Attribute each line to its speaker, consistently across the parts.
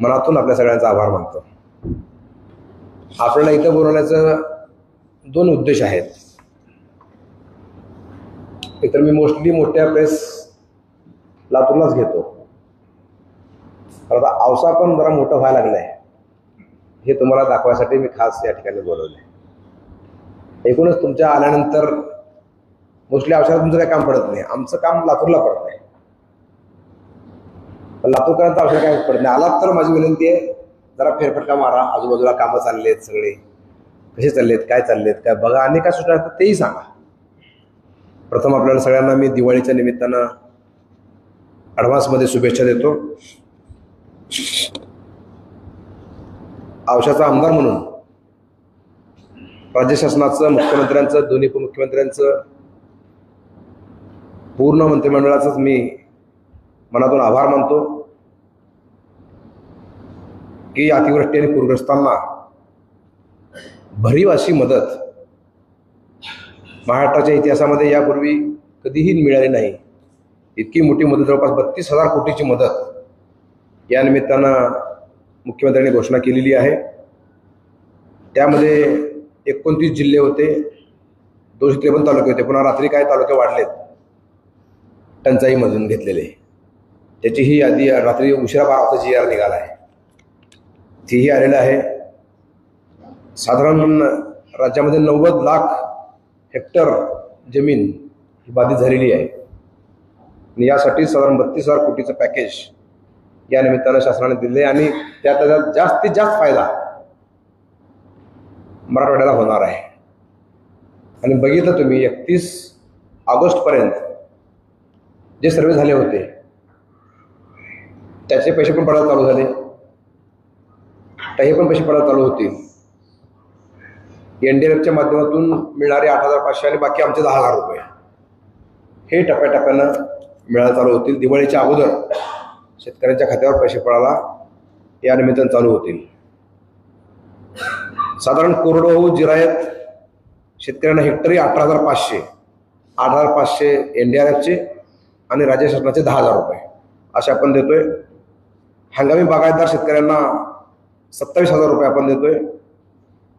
Speaker 1: मनातून आपल्या सगळ्यांचा आभार मानतो. आपल्याला इथं बोलवण्याचं दोन उद्देश आहेत. इतर मी मोस्टली मोठ्या प्लेस लातूरलाच घेतो. आता औसा पण जरा मोठं व्हायला लागलं आहे हे तुम्हाला दाखवायसाठी मी खास या ठिकाणी बोलवलं एकूणच तुमच्या आल्यानंतर मोस्टली आवसाला तुमचं काही काम पडत नाही. आमचं काम लातूरला पडत आहे पण लातूरकरांचं औषध काय पडत नाही. आलात तर माझी विनंती आहे जरा फेरफटका मारा. आजूबाजूला कामं चालले आहेत सगळे. कसे चाललेत काय चाललेत काय बघा. आणि काय सुचणार तर तेही सांगा. प्रथम आपल्याला सगळ्यांना मी दिवाळीच्या निमित्तानं ॲडव्हान्समध्ये शुभेच्छा देतो. औषधाचा आमदार म्हणून राज्य शासनाचं मुख्यमंत्र्यांचं दोन्ही उपमुख्यमंत्र्यांचं पूर्ण मंत्रिमंडळाचंच मी मनातून आभार मानतो. की अतिवृष्टी आणि पूरग्रस्तांना भरीव अशी मदत. महाराष्ट्राच्या इतिहासामध्ये यापूर्वी कधीही मिळाली नाही. इतकी मोठी मदत जवळपास बत्तीस हजार कोटीची मदत या निमित्तानं मुख्यमंत्र्यांनी घोषणा केलेली आहे. त्यामध्ये एकोणतीस जिल्हे होते दोनशे त्रेपन्न तालुके होते. पुन्हा रात्री काय तालुके वाढलेत टंचाईमधून घेतलेले. त्याची ही यादी रात्री उशिरा बारा वाजता जी आर निघाला आहे. तीही आलेलं आहे. साधारण राज्यामध्ये नव्वद लाख हेक्टर जमीन ही बाधित झालेली आहे. आणि यासाठी साधारण बत्तीस हजार कोटीचं पॅकेज या निमित्तानं शासनाने दिले आणि त्यात त्याचा जास्तीत जास्त फायदा मराठवाड्याला होणार आहे. आणि बघितलं तुम्ही एकतीस ऑगस्टपर्यंत जे सर्वे झाले होते त्याचे पैसे पण पडायला चालू झाले. तर हे पण पैसे पडायला चालू होतील एन डी एफच्या माध्यमातून मिळणारे आठ हजार पाचशे आणि बाकी आमचे दहा हजार रुपये. हे टप्प्याटप्प्यानं मिळायला चालू होतील. दिवाळीच्या अगोदर शेतकऱ्यांच्या खात्यावर पैसे पडायला या निमित्तानं चालू होतील. साधारण कोरडवाहू जिरायत शेतकऱ्यांना हेक्टरी अठरा हजार पाचशे आठ हजार पाचशे एन डी आर एफचे आणि राज्य शासनाचे दहा हजार रुपये. असे आपण देतोय. हंगामी बागायतदार शेतकऱ्यांना सत्तावीस हजार रुपये आपण देतोय.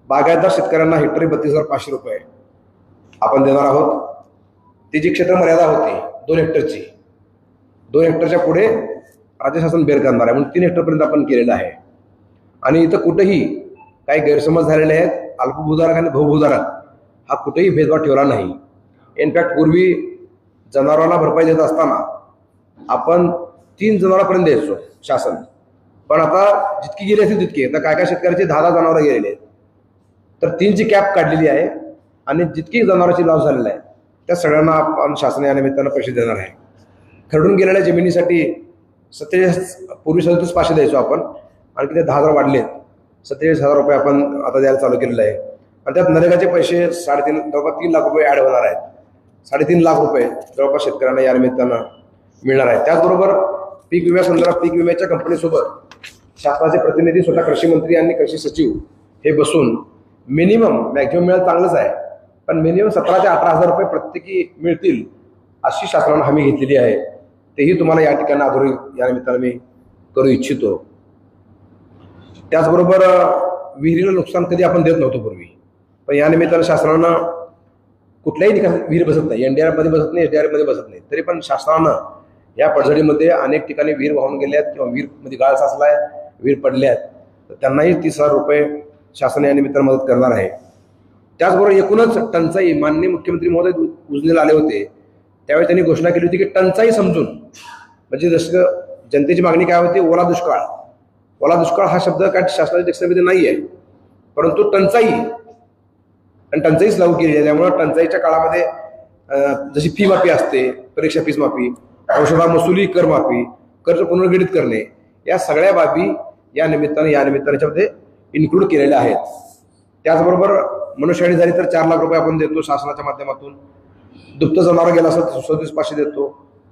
Speaker 1: बागायतदार शेतकऱ्यांना हेक्टरी बत्तीस हजार पाचशे रुपये आपण देणार आहोत. ती जी क्षेत्र मर्यादा होती दोन हेक्टरची दोन हेक्टरच्या पुढे राज्य शासन बेर करणार आहे म्हणून तीन हेक्टरपर्यंत आपण केलेलं आहे. आणि इथं कुठंही काही गैरसमज झालेले आहेत. अल्पभूधारक आणि बहुभूधारक हा कुठेही भेदभाव ठेवला नाही. इनफॅक्ट पूर्वी जनावरांना भरपाई देत असताना आपण तीन जनावरांपर्यंत द्यायचो शासन. पण आता जितकी गेली असेल तितकी. तर काय काय शेतकऱ्याचे दहा दहा जनावरं गेलेले आहेत. तर तीनची कॅप काढलेली आहे आणि जितकी जनावरांची लॉस झालेला आहे त्या सगळ्यांना आपण शासन या निमित्तानं पैसे देणार आहे. खरडून गेलेल्या जमिनीसाठी सत्तेचाळीस पूर्वी सदतीस पाचशे द्यायचो आपण. आणखी ते दहा हजार वाढलेत. सत्तेचाळीस हजार रुपये आपण आता द्यायला चालू केलेलं आहे. आणि त्यात नरेगाचे पैसे साडेतीन जवळपास तीन लाख रुपये ॲड होणार आहेत. साडेतीन लाख रुपये जवळपास शेतकऱ्यांना या निमित्तानं मिळणार आहे त्याचबरोबर पीक विम्यासंदर्भात पीक विम्याच्या कंपनीसोबत शासनाचे प्रतिनिधी स्वतः कृषी मंत्री आणि कृषी सचिव हे बसून मिनिमम मॅक्झिमम मिळालं चांगलंच आहे. पण मिनिमम सतरा ते अठरा हजार रुपये प्रत्येकी मिळतील अशी शासनानं हमी घेतलेली आहे. तेही तुम्हाला या ठिकाणी अधोरी या निमित्तानं मी करू इच्छितो. त्याचबरोबर विहिरीला नुकसान कधी आपण देत नव्हतो पूर्वी. पण या निमित्तानं शासनानं कुठल्याही ठिकाणी विहीर बसत नाही. एन डी आरमध्ये बसत नाही एस डी आरमध्ये बसत नाही. तरी पण शासनानं या पडझडीमध्ये अनेक ठिकाणी वीर वाहून गेले आहेत किंवा वीरमध्ये गाळ आहे वीर पडले आहेत. तर त्यांनाही तीस हजार रुपये शासन या निमित्तानं मदत करणार आहे. त्याचबरोबर एकूणच टंचाई माननीय मुख्यमंत्री महोदय उजनेला उजनीला आले होते. त्यावेळी त्यांनी घोषणा केली होती की टंचाई समजून म्हणजे जसं जनतेची मागणी काय होती ओला दुष्काळ. ओला दुष्काळ हा शब्द काय शासनाच्या डिक्शनरीमध्ये नाही आहे परंतु टंचाई आणि टंचाईच लागू केली आहे. त्यामुळं टंचाईच्या काळामध्ये जशी फी माफी असते परीक्षा फीस माफी औषधा मसुली करमाफी कर्ज पुनर्गणित करणे या सगळ्या बाबी या निमित्ताने या निमित्ताने याच्यामध्ये इन्क्लूड केलेल्या आहेत. त्याचबरोबर मनुष्याने झाली तर चार लाख रुपये आपण देतो शासनाच्या माध्यमातून. दुप्त जनावर गेला असेल तर सदतीस पाचशे देतो.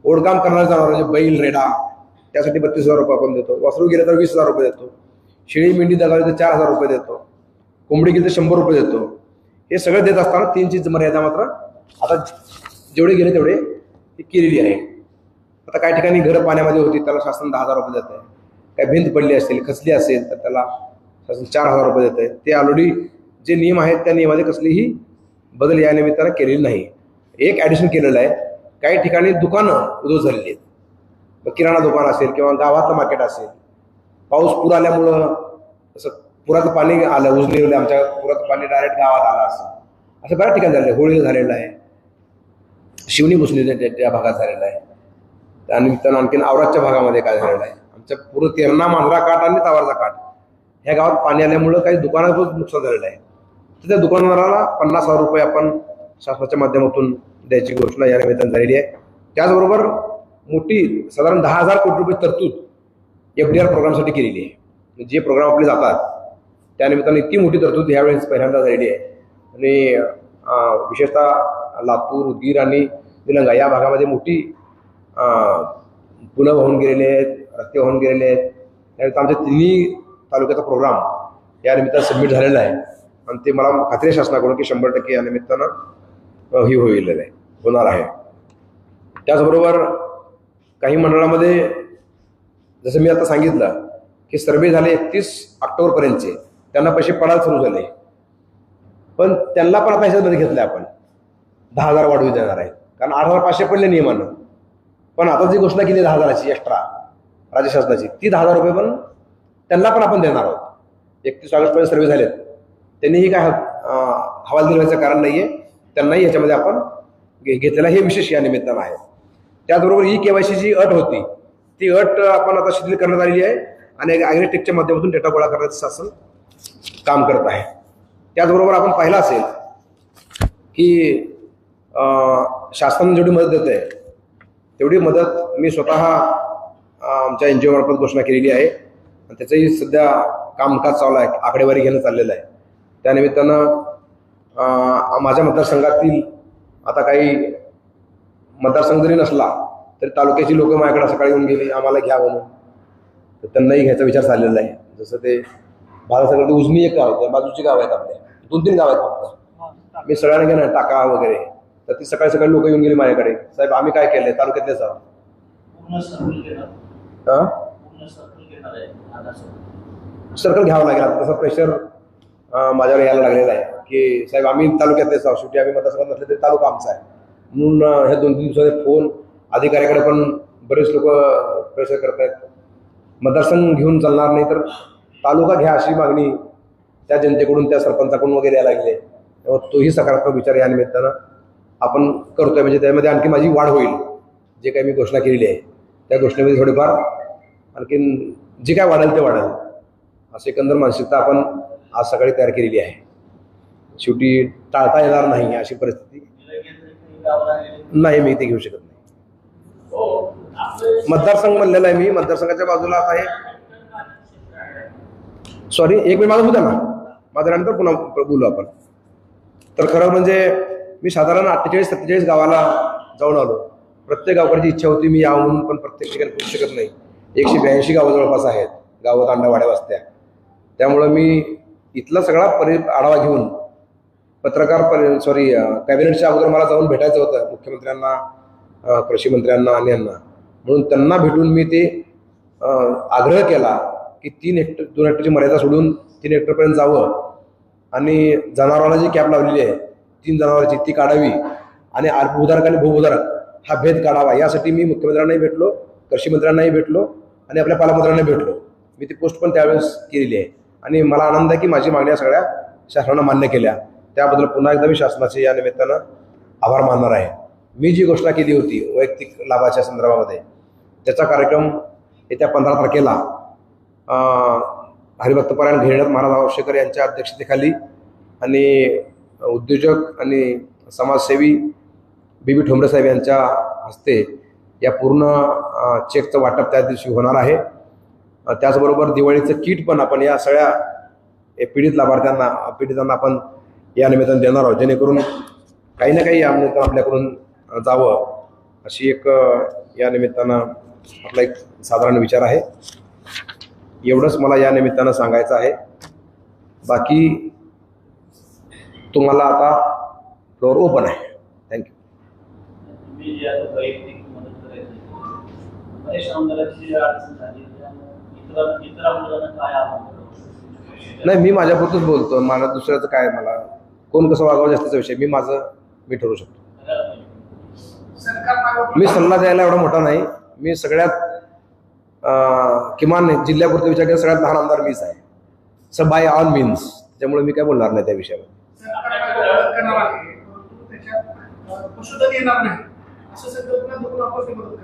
Speaker 1: ओढकाम करणारे जनावर म्हणजे बैल रेडा त्यासाठी बत्तीस हजार रुपये आपण देतो. वासरू गेले तर वीस हजार रुपये देतो. शेळी मेंढी दगावली तर चार हजार रुपये देतो. कोंबडी गेली तर शंभर रुपये देतो. हे सगळं देत असताना तीनची मर्यादा मात्र आता जेवढे गेले तेवढे ती केलेली आहे. आता काही ठिकाणी घरं पाण्यामध्ये होती त्याला शासन दहा हजार रुपये देत आहे काय भिंत पडली असेल खचली असेल तर त्याला शासन चार हजार रुपये देत आहे ते ऑलरेडी जे नियम आहेत त्या नियमामध्ये कसलीही बदल या निमित्तानं केलेली नाही. एक ॲडिशन केलेलं आहे काही ठिकाणी दुकानं उद्ध्वस्त झालेली आहेत. मग किराणा दुकान असेल किंवा गावातलं मार्केट असेल. पाऊस पूर आल्यामुळं असं पुराचं पाणी आलं उजनीला आमच्या पुराचं पाणी डायरेक्ट गावात आलं असं. असं बऱ्याच ठिकाणी झालेलं आहे. होळी झालेलं आहे. शिवणी भुसणी त्या त्या भागात झालेलं आहे. त्यानिमित्तानं आणखीन आवराजच्या भागामध्ये काय झालेलं आहे? आमच्या पूर्ण तेरणा मांजरा काठ आणि तावरचा काठ ह्या गावात पाणी आल्यामुळं काही दुकानाचं नुकसान झालेलं आहे. तर त्या दुकानदाराला पन्नास हजार रुपये आपण शासनाच्या माध्यमातून द्यायची घोषणा या निमित्तानं झालेली आहे. त्याचबरोबर मोठी साधारण दहा हजार कोटी रुपये तरतूद एफ डी आर प्रोग्रामसाठी केलेली आहे. म्हणजे जे प्रोग्राम आपले जातात त्यानिमित्तानं इतकी मोठी तरतूद ह्यावेळेस पहिल्यांदा झालेली आहे. आणि विशेषतः लातूर उदगीर आणि निलंगा या भागामध्ये मोठी पुलं वाहून गेलेले आहेत रस्ते वाहून गेलेले आहेत. त्यानंतर आमच्या तिन्ही तालुक्याचा प्रोग्राम या निमित्तानं सबमिट झालेला आहे. आणि ते मला खात्री आहे शासनाकडून की शंभर टक्के या निमित्तानं ही होईल आहे होणार आहे. त्याचबरोबर काही मंडळामध्ये जसं मी आता सांगितलं की सर्वे झाले एकतीस ऑक्टोबरपर्यंतचे. त्यांना पैसे पडायला सुरू झाले. पण त्यांना पण आता ह्याच्यामध्ये घेतलं आपण. दहा हजार वाढवी देणार आहे कारण आठ हजार पाचशे पडले नियमानं. पण आता जी घोषणा केली दहा हजाराची एक्स्ट्रा राज्य शासनाची ती दहा हजार रुपये पण त्यांना पण आपण देणार आहोत. एकतीस ऑगस्टपर्यंत सर्वे झालेत. त्यांनीही काय हवाल हवालदिल व्हायचं कारण नाही आहे त्यांनाही याच्यामध्ये आपण घे- घेतलेला हे विशेष या निमित्तानं आहे. त्याचबरोबर ही केवायसी जी अट होती ती अट आपण आता शिथिल करण्यात आलेली आहे आणि ॲग्रेटेकच्या माध्यमातून डेटा गोळा करण्याचं शासन काम करत आहे. त्याचबरोबर आपण पाहिलं असेल की शासन जेवढी मदत देत आहे तेवढी मदत मी स्वतः आमच्या एन जी ओमार्फत घोषणा केलेली आहे. आणि त्याचंही सध्या कामकाज चालू आहे आकडेवारी घेणं चाललेलं आहे. त्यानिमित्तानं माझ्या मतदारसंघातील आता काही मतदारसंघ जरी नसला तरी तालुक्याची लोकं माझ्याकडे सकाळी येऊन गेली आम्हाला घ्या म्हणून. तर त्यांनाही घ्यायचा विचार चाललेला आहे. जसं ते भारतासंघात उजनी एक गाव आहे त्या बाजूची गाव आहेत आपले. दोन तीन गाव आहेत फक्त. मी सगळ्यांना घेणार टाका वगैरे. तर ती सकाळी सकाळी लोक येऊन गेली माझ्याकडे. साहेब आम्ही काय केलंय? तालुक्यातलेच आहोत
Speaker 2: पूर्ण सर्कल
Speaker 1: हां? घ्यावं लागेल. आता तसं प्रेशर माझ्यावर यायला लागलेलं आहे. की साहेब आम्ही तालुक्यातलेच आहोत शेवटी आम्ही मतदारसंघात नसले तरी तालुका आमचा आहे. म्हणून ह्या दोन तीन दिवसाचे फोन अधिकाऱ्याकडे पण बरेच लोक प्रेशर करत आहेत. मतदारसंघ घेऊन चालणार नाही तर तालुका घ्या अशी मागणी त्या जनतेकडून त्या सरपंचाकडून वगैरे यायला लागली आहे. तेव्हा तोही सकारात्मक विचार या निमित्तानं आपण करतोय. म्हणजे त्यामध्ये आणखी माझी वाढ होईल. जे काही मी घोषणा केलेली आहे. त्या घोषणेमध्ये थोडीफार आणखीन जे काय वाढेल ते वाढेल. असं एकंदर मानसिकता आपण आज सकाळी तयार केलेली आहे. शेवटी टाळता येणार नाही अशी परिस्थिती. नाही मी ते घेऊ शकत नाही. मतदारसंघ म्हणलेला आहे मी. मतदारसंघाच्या बाजूला आता आहे सॉरी एक मिनिट माझं होतं ना. माझं नंतर पुन्हा बोलू आपण. तर खरं म्हणजे मी साधारण अठ्ठेचाळीस सत्तेचाळीस गावाला जाऊन आलो. प्रत्येक गावकऱ्याची इच्छा होती मी याहून पण प्रत्येक ठिकाणी पोहोचू शकत नाही. एकशे ब्याऐंशी गावं जवळपास आहेत. गावं तांडावाड्या वस्त्या. त्यामुळं मी इथला सगळा परि आढावा घेऊन पत्रकार परि सॉरी कॅबिनेटच्या अगोदर मला जाऊन भेटायचं होतं मुख्यमंत्र्यांना कृषी मंत्र्यांना आणि यांना. म्हणून त्यांना भेटून मी ते आग्रह केला की तीन हेक्टर दोन हेक्टरची मर्यादा सोडून तीन हेक्टरपर्यंत जावं. आणि जनावरांना जी कॅप लावलेली आहे तीन जनावरांची ती काढावी आणि अल्पभूधारक आणि भूभूधारक हा भेद काढावा. यासाठी मी मुख्यमंत्र्यांनाही भेटलो कृषी मंत्र्यांनाही भेटलो आणि आपल्या पालकमंत्र्यांना भेटलो. मी ती पोस्ट पण त्यावेळेस केलेली आहे. आणि मला आनंद आहे की माझी मागण्या सगळ्या शासनानं मान्य केल्या. त्याबद्दल पुन्हा एकदा मी शासनाचे या निमित्तानं आभार मानणार आहे. मी जी घोषणा केली होती वैयक्तिक लाभाच्या संदर्भामध्ये त्याचा कार्यक्रम येत्या पंधरा तारखेला हरिभक्तपरायण घेण्यात महाराज आवश्यकर यांच्या अध्यक्षतेखाली आणि उद्योजक आणि समाजसेवी बी बी ठोंबरे साहेब यांच्या हस्ते या पूर्ण चेकचं वाटप त्या दिवशी होणार आहे. त्याचबरोबर दिवाळीचं किट पण आपण या सगळ्या पीडित लाभार्थ्यांना पीडितांना आपण या निमित्तानं देणार आहोत. जेणेकरून काही ना काही या निमित्तानं आपल्याकडून जावं अशी एक या निमित्तानं आपला एक साधारण विचार आहे. एवढंच मला या निमित्तानं सांगायचं आहे. बाकी तुम्हाला आता फ्लोअर ओपन आहे. थँक्यू? नाही मी माझ्यापुरतच बोलतो. मला दुसऱ्याचं काय मला? कोण कसं वागावं जास्तीचा विषय? मी माझं मी ठरवू शकतो. मी सल्ला द्यायला एवढा मोठा नाही. मी सगळ्यात किमान जिल्ह्यापुरतं विचार केला सगळ्यात लहान आमदार मीच आहे. स बाय ऑल मीन्स त्यामुळे मी काय बोलणार नाही त्या विषयावर.
Speaker 3: करणार आहे. परंतु त्याच्यात पशुधन येणार नाही. असं संकल्पना धरून आपण ते मदत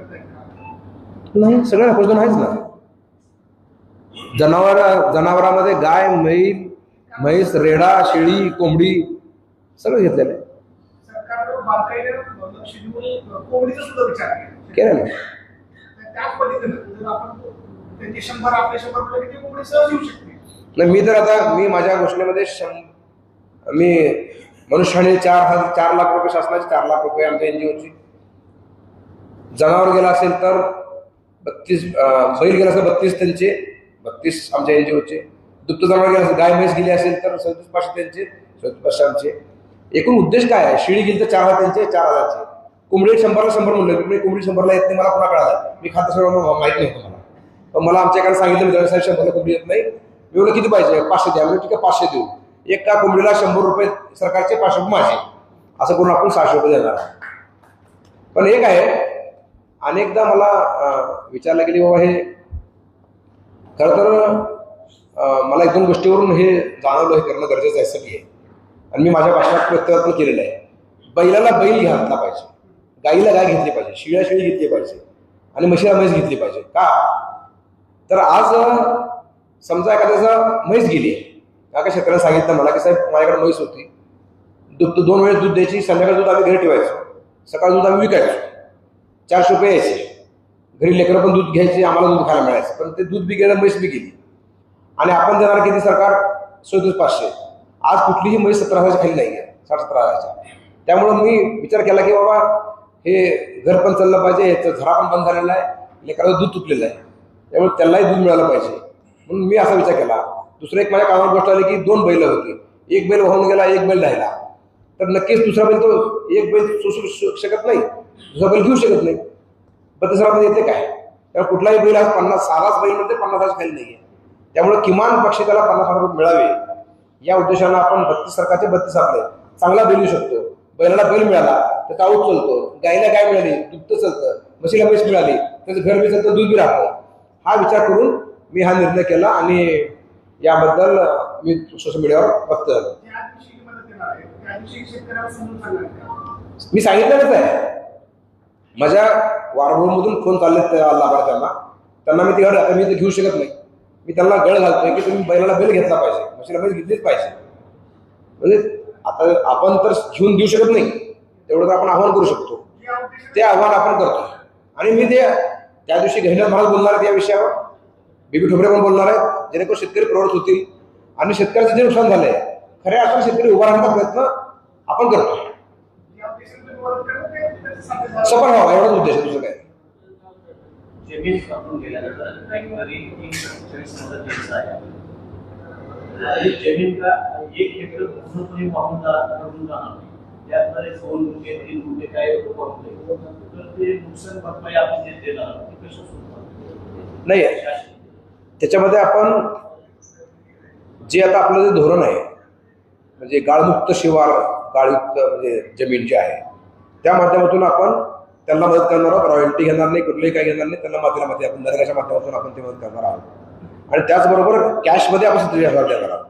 Speaker 1: नाही सगळ्या पशुधन आहेच ना. जनावर जनावरांमध्ये गाय म्हैस म्हैस रेडा शेळी कोंबडी सगळं घेतलेलं आहे.
Speaker 3: केला. शंभर शंभर
Speaker 1: नाही मी तर आता मी माझ्या घोषणेमध्ये शं मी मनुष्याने चार हजार चार लाख रुपये शासनाचे चार लाख रुपये आमच्या एन जी ओची. जनावर गेला असेल तर बत्तीस बैल गेला असेल बत्तीस त्यांचे बत्तीस आमच्या एन जी ओचे. दुप्त जनावर गेला असेल गाय म्हैस गेली असेल तर सदतीस पाचशे त्यांचे सदतीस पाचशे आमचे. एकूण उद्देश काय आहे? शिळी गेली तर चार हजार त्यांचे चार हजारचे. कोंबडी शंभरला शंभर म्हणलं कोंबडी कोंबडी शंभरला येत नाही मला पुन्हा कळाला. मी खातं सगळं माहिती नव्हतं मला. पण मला आमच्याकडे सांगितलं मित्रांनी साहेब शंभरला कोंबडी येत नाही. मी किती पाहिजे? पाचशे द्या. म्हणजे ठीक आहे पाचशे देऊ. एका कोंबडीला शंभर रुपये सरकारचे पाचशे रुपये माझे असं करून आपण सहाशे रुपये देणार पण एक आहे अनेकदा मला विचारलं गेली बाबा हे खरं तर मला एक दोन गोष्टीवरून हे जाणवलं हे करणं गरजेचं आहे सगळी आहे आणि मी माझ्या भाषणात व्यक्तवाद केलेलं आहे. बैलाला बैल घातला पाहिजे. गाईला गाय घेतली पाहिजे. शिळ्या शिळी घेतली पाहिजे. आणि म्हशीला म्हैस घेतली पाहिजे. का? तर आज समजा एखाद्याचा म्हैस गेली आहे. काका शेतकऱ्याला सांगितलं मला की साहेब माझ्याकडे म्हैस होती. दूध दोन वेळेस दूध द्यायची संध्याकाळी दूध आम्ही घरी ठेवायचो. सकाळी दूध आम्ही विकायचो. चारशे रुपये यायचे. घरी लेकरं पण दूध घ्यायचे आम्हाला दूध खायला मिळायचं. पण ते दूध बी गेलं म्हैस बी गेली. आणि आपण देणार किती? सरकार सदतीस पाचशे. आज कुठलीही म्हैस सतरा हजारच्या खाली नाही आहे साठ सतरा हजारच्या. त्यामुळं मी विचार केला की बाबा हे घर पण चाललं पाहिजे याचं झरा पण बंद झालेला आहे लेकराचं दूध तुटलेलं आहे. त्यामुळे त्यालाही दूध मिळालं पाहिजे. म्हणून मी असा विचार केला. दुसरं एक माझ्या कामावर गोष्ट आली की दोन बैल होती. एक बैल वाहून गेला एक बैल राहिला. तर नक्कीच दुसरा बैल तो एक बैल सोसू शकत नाही. दुसरा बैल घेऊ शकत नाही. पण तिसरा बैल येते काय? त्यामुळे कुठलाही बैल आज पन्नास सहाच बैल म्हणजे पन्नास हजार खाली नाही आहे त्यामुळे किमान पक्षी त्याला पन्नास हजार रुपये मिळावे. या उद्देशानं आपण बत्तीस सरकारचे बत्तीस आपले चांगला बैल येऊ शकतो. बैलाला बैल मिळाला तर काऊच चालतो. गायला गाय मिळाली दुग्ध चालतं. म्हशीला म्हैस मिळाली त्याचं घर बी चालतं दूध बी राहतं. हा विचार करून मी हा निर्णय केला आणि याबद्दल मी सोशल मीडियावर वक्त मी सांगितलंच आहे. माझ्या वारभूमधून फोन चालले लाभार्थ्यांना. त्यांना मी ते गड मी ते घेऊ शकत नाही. मी त्यांना गळ घालतोय की तुम्ही बैलाला बैल घेतला पाहिजे. म्हशीला बैल घेतलीच पाहिजे. म्हणजे आता आपण तर घेऊन देऊ शकत नाही. तेवढं तर आपण आव्हान करू शकतो. ते आव्हान आपण करतो आणि मी ते त्या दिवशी घेण्यात महाराज बोलणार या विषयावर. बीबी ठोबरे पण बोलणार आहेत जेणेकरून शेतकरी प्रवृत्त होतील. आणि शेतकऱ्याचं जे नुकसान झालंय खऱ्या अर्थाने शेतकरी उभा राहण्याचा प्रयत्न आपण करतो. सफल व्हावा एवढाच उद्देश दुसरं काय
Speaker 2: जमीन का एक हेक्टर पूर्णपणे वाहून जा- रडून जाणार नाही. त्याद्वारे दोन गुंठे तीन गुंठे काय तर ते नुकसान भरपाई आपण जे देणार
Speaker 1: नाही. त्याच्यामध्ये आपण जे आता आपलं जे धोरण आहे म्हणजे गाळमुक्त शिवार गाळयुक्त म्हणजे जमीन जी आहे त्या माध्यमातून आपण त्यांना मदत करणार आहोत. रॉयल्टी घेणार नाही कुठलंही काही घेणार नाही त्यांना मातीला माती आपण नरेगाच्या माध्यमातून आपण ते मदत करणार आहोत. आणि त्याचबरोबर कॅशमध्ये आपण सत्तेचाळीस हजार देणार आहोत.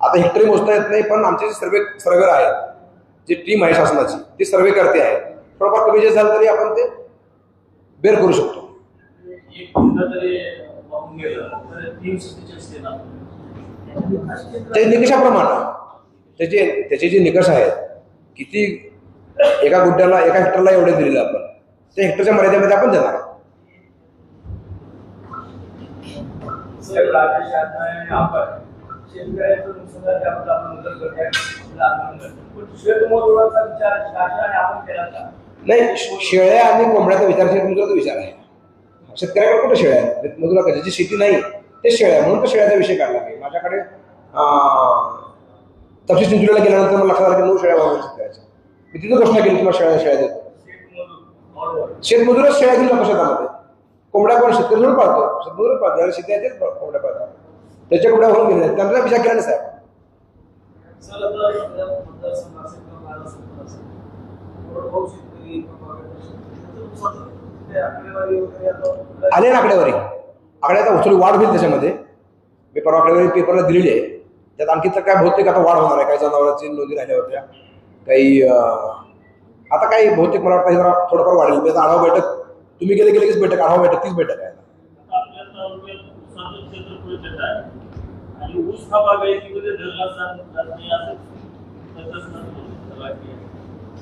Speaker 1: आता हेक्टरी मोजता येत नाही पण आमचे जे सर्वे सर्वेर आहेत जी टीम आहे शासनाची ती सर्वे करते आहे. थोडंफार कमी जे झालं तरी आपण ते बेर करू शकतो. ते निकषाप्रमाणे. त्याचे त्याचे जे निकष आहेत किती एका गुड्ड्याला एका हेक्टरला एवढे दिलेले आपण. त्या हेक्टरच्या मर्यादेमध्ये आपण देणार नाही शेळ्या आणि कोंबड्याचा विचार शेतमजुराचा विचार आहे. शेतकऱ्याकडे कुठे शेळ्या आहेत? शेतमजुरा ज्याची शेती नाही ते शेळ्या आहे. म्हणून तर शेळ्याचा विषय काढला मी माझ्याकडे अं, तपशी चिंचोलीला गेल्यानंतर मला लक्षात आलं की नऊ शेळ्या वाहून शेतकऱ्याच्या. मी तिथं घोषणा केली तुम्हाला शेळ्या शेळ्या देतो.
Speaker 4: शेतमजूर बरोबर
Speaker 1: शेतमजूरच शेळ्या घेऊन जातो शेतामध्ये? कोंबड्या कोण शेतकरी म्हणून पाळतो. शेतमजूर पळतात ज्याला शेती आहे तेच कोंबड्या पळतात. त्याच्या कुठे होऊन गेले? त्यांचा विचार केला नाही साहेब?
Speaker 4: सर
Speaker 1: आले ना आकडेवारी? आकडे आता थोडी वाढ होईल त्याच्यामध्ये. मी परवा आकडेवारी पेपरला दिलेली आहे. त्यात आणखी तर काय बहुतेक आता वाढ होणार आहे. काही जनावरांची नोंदी राहिल्या होत्या. काही आता काही बहुतेक मला वाटतं जरा थोडंफार वाढेल. मी आता आढावा बैठक तुम्ही गेले गेले कीच बैठक आढावा बैठक तीच बैठक आहे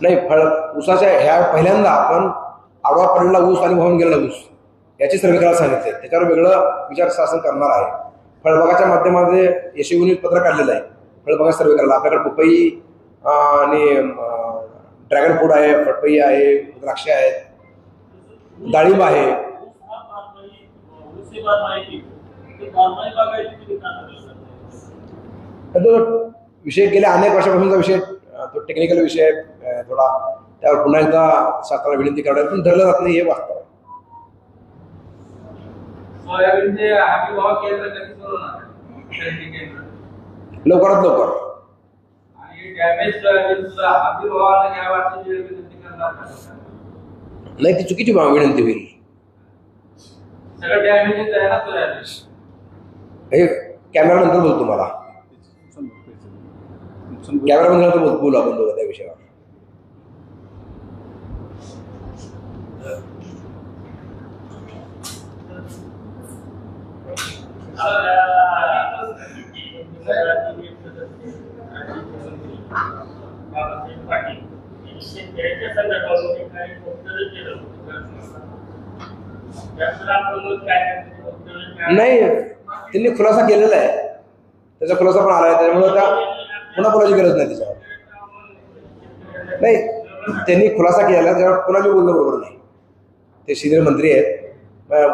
Speaker 5: नाही
Speaker 1: फळ ऊसाच्या ह्या पहिल्यांदा आपण आडवा पडलेला ऊस आणि वाहून गेलेला ऊस. याची सर्वे सांगितले त्याच्यावर वेगळं विचार शासन करणार आहे. फळबागाच्या माध्यमामध्ये यशस्वी पत्र काढलेलं आहे. फळबागा सर्वे करायला. आपल्याकडे पपई आणि ड्रॅगन फ्रूट आहे फटपई आहे द्राक्षे आहेत. डाळिंब आहे. तर तो विषय गेल्या अनेक वर्षापासूनचा विषय तो टेक्निकल विषय आहे, थोडा त्यावर पुन्हा एकदा शासनाला विनंती करण्यात पण धरलं जात नाही हे वास्तव लवकरात लवकर.
Speaker 4: करणार?
Speaker 1: नाही ती चुकीची भाव- विनंती होईल. हे कॅमेरा नंतर बोलतो तुम्हाला कॅमेरा नंतर बोल बोलू आपण दोघं त्या विषयावर
Speaker 5: बाबासाहेब पाटील यांनी शेतकऱ्यांच्या संदर्भात काही वक्तव्य केलं होतं. त्याचं आपण मग काय करायचं? वक्तव्य काय?
Speaker 1: नाही त्यांनी खुलासा केलेला आहे. त्याचा खुलासा पण आला आहे त्याच्यामुळे त्या पुन्हा बोलायची गरज नाही त्याच्यावर. नाही त्यांनी खुलासा केला त्याच्यावर पुन्हा मी बोलणं बरोबर नाही. ते सिनियर मंत्री आहेत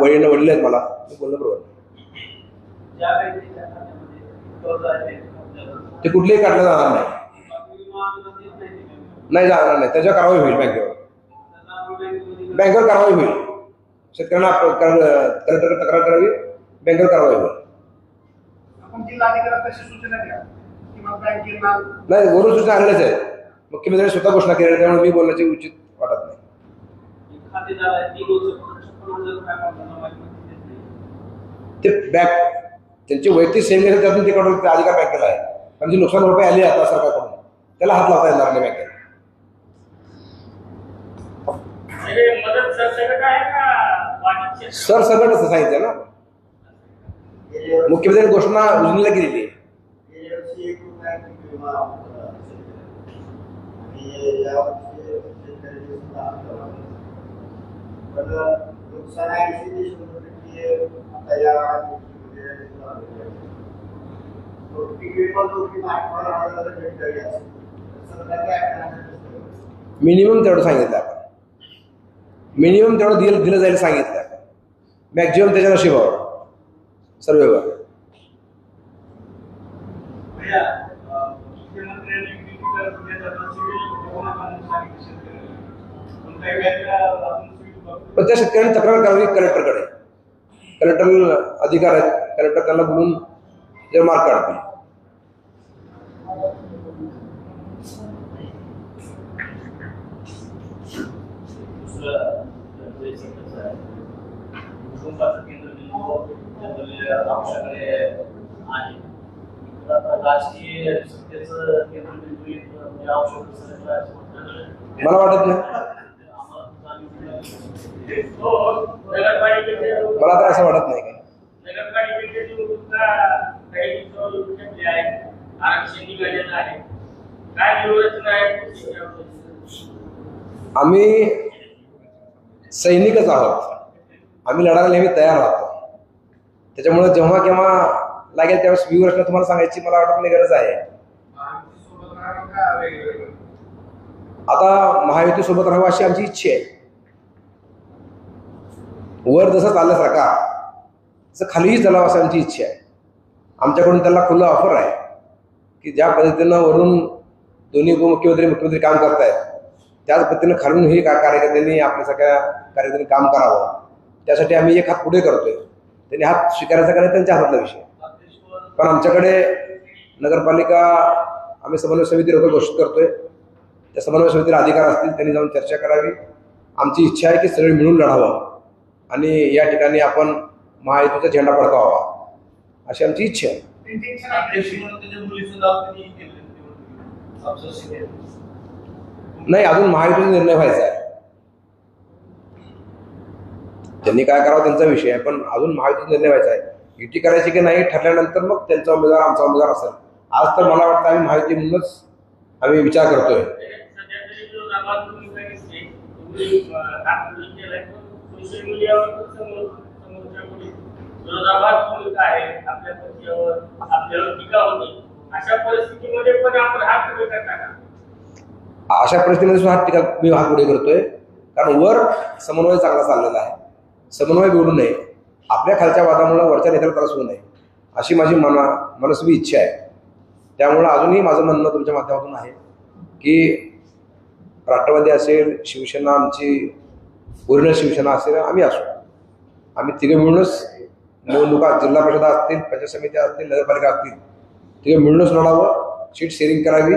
Speaker 1: वडील वडील आहेत मला मी बोलणं बरोबर नाही
Speaker 4: ज्या व्यक्तीच्या खात्यामध्ये कर्ज आहे आपल्याला
Speaker 1: ते कुठलेही काढलं जाणार नाही.
Speaker 4: नाही
Speaker 1: जाणार नाही. त्याच्यावर कारवाई होईल बँकेवर. बँकेवर कारवाई होईल. शेतकऱ्यांना कलेक्टर तक्रार करावी. बँकेवर कारवाई होईल.
Speaker 3: आपण जिल्हाधिकाऱ्याला तशी सूचना द्या. किंवा बँकेला
Speaker 1: नाही वरून सूचना आलेल्याच आहेत. मुख्यमंत्र्यांनी स्वतः घोषणा केली त्यामुळे मी बोलण्याची उचित वाटत
Speaker 4: आहे नाही.
Speaker 1: ते बँक त्यांची वैयक्तिक सेविंग असेल त्यातून ते कडून ते अधिकार बँकेला आहे कारण जी नुकसान भरपाई आली आता सरकारकडून. त्याला हात लावता येणार नाही बँकेला
Speaker 5: हे
Speaker 1: सर सगळं असं सांगितलं ना. मुख्यमंत्र्यांनी घोषणा उजनीला केलेली आहे. मिनिमम तेवढं सांगितलं आपण. मिनिमम तेवढं दिलं दिलं जाईल सांगितलं आपण. मॅक्झिमम त्याच्या नशिबावर. सर्वेवर
Speaker 4: व्यवहार अं, पण
Speaker 1: त्या शेतकऱ्यांनी तक्रार करावी कलेक्टरकडे कलेक्टर अधिकार आहेत कलेक्टर त्याला बोलून ते मार्क काढतील.
Speaker 5: केंद्र बिंदू आहे केंद्र बिंदू म्हणजे तर
Speaker 1: मला वाटत नाही. मला तर असं वाटत नाही काही.
Speaker 5: काय
Speaker 1: आम्ही सैनिकच आहोत. आम्ही लढायला नेहमी तयार आहोत त्याच्यामुळे जेव्हा केव्हा लागेल त्यावेळेस व्ह्यूअर्सला तुम्हाला सांगायची मला वाटत नाही गरज आहे. आता महायुती सोबत राहावं अशी आमची इच्छा आहे. वर जसं चाललं सरकार तसं खालीही चालावं असं आमची इच्छा आहे. आमच्याकडून त्याला खुलं ऑफर आहे की ज्या पद्धतीनं वरून दोन्ही उपमुख्यमंत्री मुख्यमंत्री काम करतायत त्याच पद्धतीनं खालून ही का कार्यकर्त्यांनी आपल्या सगळ्या कार्यकर्त्यांनी काम करावं. त्यासाठी आम्ही एक हात पुढे करतोय. त्यांनी हात स्वीकारायचा का त्यांच्या हातातला विषय पण आमच्याकडे नगरपालिका आम्ही समन्वय समिती लोक घोषित करतोय. त्या समन्वय समितीला अधिकार असतील त्यांनी जाऊन चर्चा करावी. आमची इच्छा आहे की सगळे मिळून लढावं. आणि या ठिकाणी आपण महायुतीचा झेंडा फडकावा. अशी आमची इच्छा आहे.
Speaker 3: नाही.
Speaker 1: अजून महायुतीचा निर्णय व्हायचा आहे. त्यांनी काय करावं त्यांचा विषय आहे पण अजून महायुतीचा निर्णय व्हायचा आहे. युती करायची की नाही ठरल्यानंतर मग त्यांचा उमेदवार आमचा उमेदवार असेल. आज तर मला वाटतं आम्ही महायुती म्हणूनच आम्ही विचार करतोय.
Speaker 5: दुसरी तरी समोरच्या मुली. विरोधाभास भूमिका आहे? आपल्या पक्षावर आपल्यावर टीका होते. अशा परिस्थितीमध्ये पण आपण हात पुढे करता का?
Speaker 1: अशा परिस्थितीमध्ये सुद्धा हात टीका मी हात पुढे करतोय. कारण वर समन्वय चांगला चाललेला आहे. समन्वय बिघडू नये. आपल्या खालच्या वादामुळे वरच्या नेत्याला त्रास होऊ नये. अशी माझी मना मनस्वी इच्छा आहे. त्यामुळं अजूनही माझं म्हणणं तुमच्या माध्यमातून आहे की राष्ट्रवादी असेल शिवसेना आमची पूर्ण शिवसेना असेल आम्ही असू. आम्ही तिघे मिळूनच निवडणुका जिल्हा परिषदा असतील पंचायत समित्या असतील नगरपालिका असतील तिघे मिळूनच लढावं सीट शेअरिंग करावी.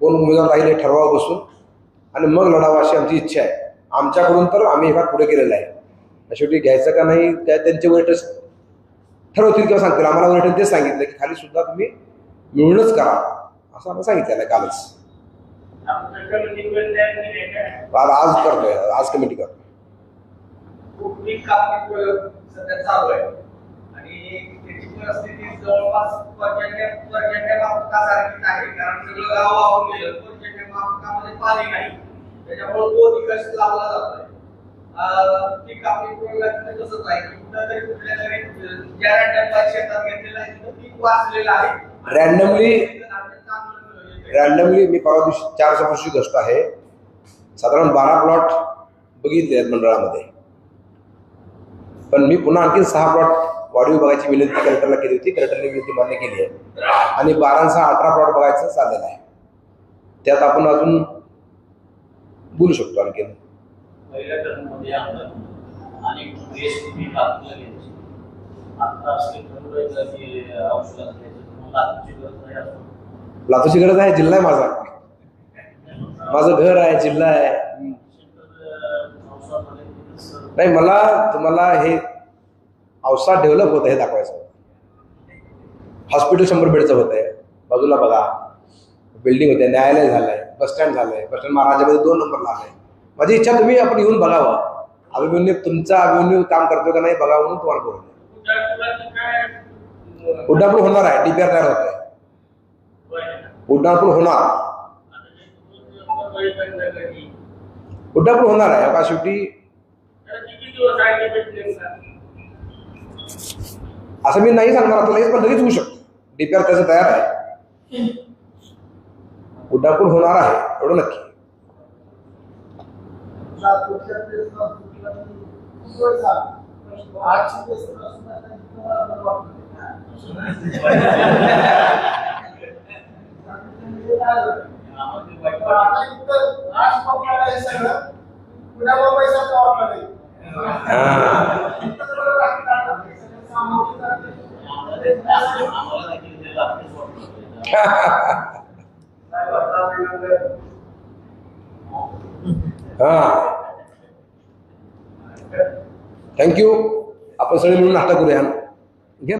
Speaker 1: कोण उमेदवार राहील हे ठरवावं बसून. आणि मग लढावं अशी आमची इच्छा आहे. आमच्याकडून तर आम्ही एका पुढे केलेलं आहे. शेवटी घ्यायचं का नाही त्या त्यांचे वरिष्ठ ठरवतील किंवा सांगतील. आम्हाला वरिष्ठ तेच सांगितलं की खाली सुद्धा तुम्ही मिळूनच करा. असं आम्हाला सांगितलेलं आहे कालच. आज आज करतोय. आज कमिटी करतोय.
Speaker 4: कुठली कापणी प्रयोग सध्या चालू आहे आणि त्याची परिस्थिती जवळपास पर्जन्य पर्जन्य मापकासारखीच आहे. कारण सगळं गाव वाहून गेलं पर्जन्य मापकामध्ये पाणी नाही. त्याच्यामुळे तो निकष लावला जातोय. अं, ती कापणी प्रयोगात तसंच आहे. की कुठंतरी कुठल्या तरी अं, ज्या रँडम शेतात घेतलेलं आहे. तिथं पीक वाचलेलं आहे. येतंय.
Speaker 1: रॅन्डमली मी परवा दिवशी चार समोरची गोष्ट आहे. साधारण बारा प्लॉट बघितले आहेत मंडळामध्ये. पण मी पुन्हा आणखी सहा प्लॉट वाढीव बघायची विनंती कलेक्टरला केली होती. कलेक्टरने विनंती मान्य केली आहे. आणि बारा सहा अठरा प्लॉट बघायचं चाललेलं आहे. त्यात आपण अजून बोलू शकतो आणखीन.
Speaker 5: आणि
Speaker 1: लातूरची गरज आहे जिल्हा आहे माझा. माझं घर आहे जिल्हा आहे. नाही मला तुम्हाला हे औसा डेव्हलप होतं हे दाखवायचं. हॉस्पिटल शंभर बेडचं होत आहे बाजूला बघा. बिल्डिंग होते न्यायालय झालंय बस स्टँड झालंय. बस स्टँड महाराजामध्ये दोन नंबरला आलंय माझी इच्छा तुम्ही आपण येऊन बघावं. अभिमन्यू तुमचा अभिमन्यू काम करतो का नाही बघा म्हणून तुम्हाला बोलतो
Speaker 5: उड्डाणपुलाचं काय?
Speaker 1: उड्डाणपूल होणार आहे डीपीआर तयार होत आहे
Speaker 5: आहे?
Speaker 1: उड्डाणपूल होणार. उड्डाणपूल होणार आहे का शेवटी? असं मी नाही सांगणार आता लगेच पण लगेच होऊ शकतो. डीपीआर त्याचं तयार आहे. उड्डाणपूल होणार आहे एवढं नक्की.
Speaker 6: आज आता इतकं सगळं कुणाला पैसा नाही
Speaker 1: हा. हा थँक्यू आपण सगळे मिळून नाटक करूया